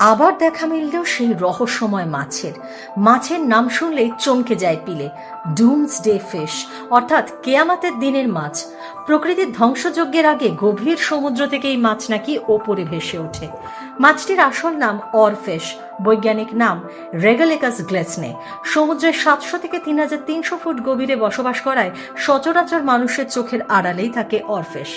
আবার দেখা মিলল সেই রহস্যময় মাছের। মাছের নাম শুনলেই চমকে যায় পিলে। ডুমস ডে ফিশ, অর্থাৎ কেয়ামাতের দিনের মাছ। প্রকৃতির ধ্বংসযজ্ঞের আগে গভীর সমুদ্র থেকে এই মাছ নাকি ওপরে ভেসে ওঠে। মাছটির আসল নাম অরফিশ, বৈজ্ঞানিক নাম রেগালেকাস গ্লেসনে। সমুদ্রের সাতশো থেকে তিন হাজার তিনশো ফুট গভীরে বসবাস করায় সচরাচর মানুষের চোখের আড়ালেই থাকে অরফিশ।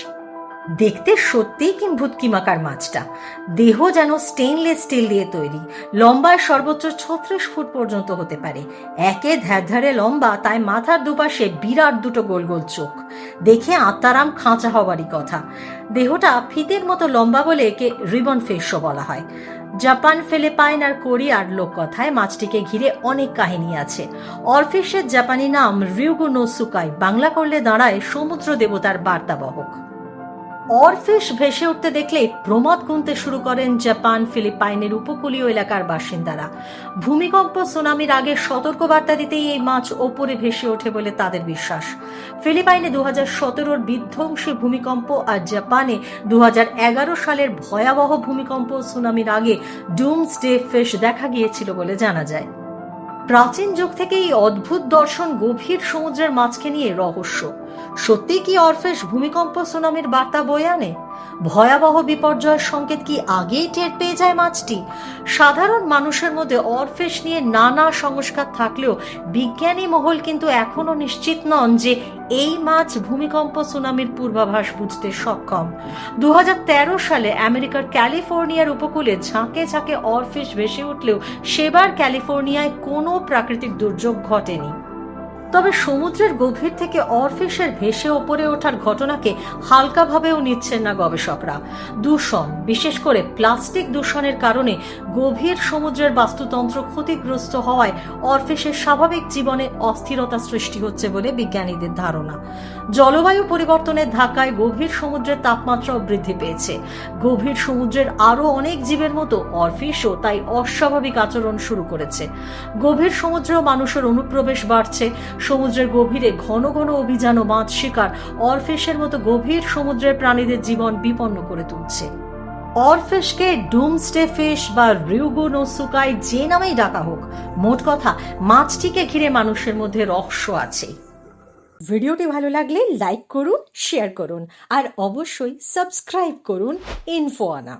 দেখতে সত্যিই কিম্ভূত কিমাকার মাছটা। দেহ যেন স্টেইনলেস স্টিল দিয়ে তৈরি। লম্বায় সর্বোচ্চ ছত্রিশ ফুট পর্যন্ত হতে পারে। একে ধ্যারধারে লম্বা, তাই মাথার দুপাশে বিরাট দুটো গোল গোল চোখ। দেখে আত্মারাম খাঁচা হওয়ারই কথা। দেহটা ফিতের মতো লম্বা বলে একে রিবন ফিশও বলা হয়। জাপান, ফিলিপাইন আর কোরিয়ার লোককথায় মাছটিকে ঘিরে অনেক কাহিনী আছে। অরফিশের জাপানি নাম রিউগু নোসুকাই বাংলা করলে দাঁড়ায় সমুদ্র দেবতার বার্তাবহক। অরফিশ ভেসে উঠতে দেখলে প্রমাদ গুনতে শুরু করেন জাপান, ফিলিপাইনের উপকূলীয় এলাকার বাসিন্দারা। ভূমিকম্প, সুনামির আগে সতর্কবার্তা দিতেই এই মাছ ওপরে ভেসে ওঠে বলে তাদের বিশ্বাস। ফিলিপাইনে দু হাজার সতেরোর বিধ্বংসী ভূমিকম্প আর জাপানে দু এগারো সালের ভয়াবহ ভূমিকম্প সুনামির আগে ডুমস ডে ফিশ দেখা গিয়েছিল বলে জানা যায়। প্রাচীন যুগ থেকে এই অদ্ভুত দর্শন গভীর সমুদ্রের মাছকে নিয়ে রহস্য। সত্যি কি অরফেশ ভূমিকম্প সুনামির বার্তা বয়ে আনে? ভয়াবহ বিপর্যয়ের সংকেত কি আগেই টের পেয়ে যায় মাছটি? সাধারণ মানুষের মধ্যে অরফেশ নিয়ে নানা সংস্কার থাকলেও বিজ্ঞানী মহল কিন্তু এখনও নিশ্চিত নন যে এই মাছ ভূমিকম্প সুনামির পূর্বাভাস বুঝতে সক্ষম। দু হাজার তেরো সালে আমেরিকার ক্যালিফোর্নিয়ার উপকূলে ঝাঁকে ঝাঁকে অরফিশ ভেসে উঠলেও সেবার ক্যালিফোর্নিয়ায় কোনো প্রাকৃতিক দুর্যোগ ঘটেনি। তবে সমুদ্রের গভীর থেকে অরফিশের ভেসে ওপরে ওঠার ঘটনাকে হালকাভাবেও নিচ্ছেন না গবেষকরা। দূষণ, বিশেষ করে প্লাস্টিক দূষণের কারণে গভীর সমুদ্রের বাস্তুতন্ত্র ক্ষতিগ্রস্ত হওয়ায় অরফিশের স্বাভাবিক জীবনে অস্থিরতা সৃষ্টি হচ্ছে বলে বিজ্ঞানীদের ধারণা। জলবায়ু পরিবর্তনের ধাক্কায় গভীর সমুদ্রের তাপমাত্রাও বৃদ্ধি পেয়েছে। গভীর সমুদ্রের আরও অনেক জীবের মতো অরফিশও তাই অস্বাভাবিক আচরণ শুরু করেছে। গভীর সমুদ্রেও মানুষের অনুপ্রবেশ বাড়ছে। সমুদ্রের গভীরে ঘন ঘন অভিযান ও মাছ শিকার অরফিশের মতো গভীর সমুদ্রের প্রাণীদের জীবন বিপন্ন করে তুলছে। অরফিশকে ডুমস্টে ফিশ বা রিউগো নোসুকাই যে নামেই ডাকা হোক, মোট কথা মাছটিকে ঘিরে মানুষের মধ্যে রহস্য আছে। ভিডিওটি ভালো লাগলে লাইক করুন, শেয়ার করুন, আর অবশ্যই সাবস্ক্রাইব করুন ইনফো আনা